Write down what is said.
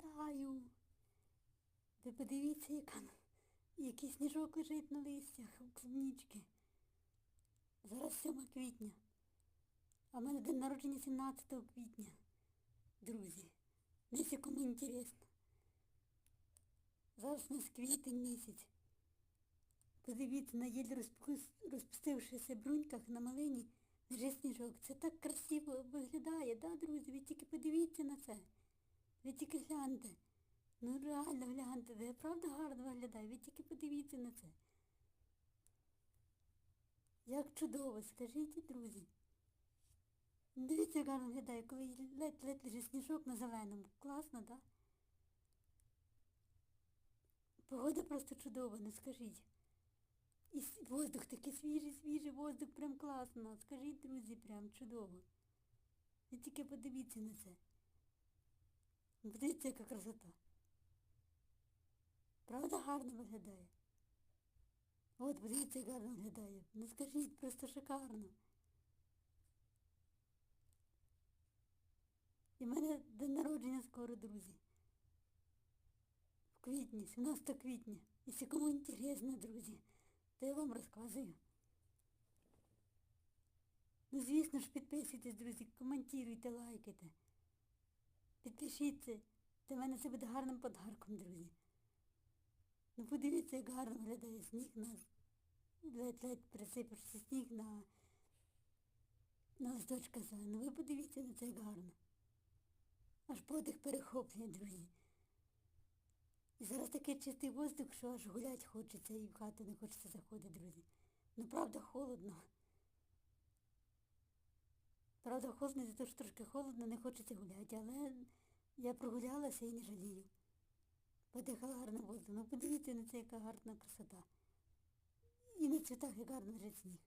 вітаю. Ви подивіться, яка, який сніжок лежить на листях у клубнічки. Зараз 7 квітня. А в мене день народження 17 квітня. Друзі, десь кому інтересно. Зараз у нас квітень місяць. Подивіться, на єль розпус- розпустившися бруньках на малині лежить сніжок. Це так красиво виглядає, да, друзі? Ви тільки подивіться на це. Ви тільки гляньте. Ну реально гляньте, де правда гарно виглядає, ви тільки подивіться на це. Як чудово, скажіть, друзі. Ну, Дивіться, як гарно виглядає, коли ледь-ледь лежить сніжок на зеленому. Класно? Да? Погода просто чудова, не скажіть. І воздух такий свіжий, свіжий воздух, прям класно. Скажіть, друзі, прям чудово. Ви тільки подивіться на це. Подивіться, яка красота. Правда гарно виглядає? От, подивіться, як гарно виглядає. Ну скажіть, просто шикарно. І в мене день народження скоро, друзі. В квітні, 17 квітня. Якщо кому інтересно, друзі, то я вам розказую. Ну, звісно ж, підписуйтесь, друзі, коментуйте, лайкайте. Підпишіться. Для мене це буде гарним подарком, друзі. Ну подивіться, як гарно виглядає сніг на ледь-ледь присипавши сніг на, на листочка за. Ну ви подивіться на це як гарно. Аж подих перехоплює, друзі. І зараз такий чистий воздух, що аж гулять хочеться і в хату не хочеться заходити, друзі. Ну правда холодно. Правда, холодно, за те, що трошки холодно, не хочеться гуляти, але я прогулялася і не жалію. Подихала гарно воду. Ну подивіться на це, яка гарна красота. І на цвітах як гарно вже сніг.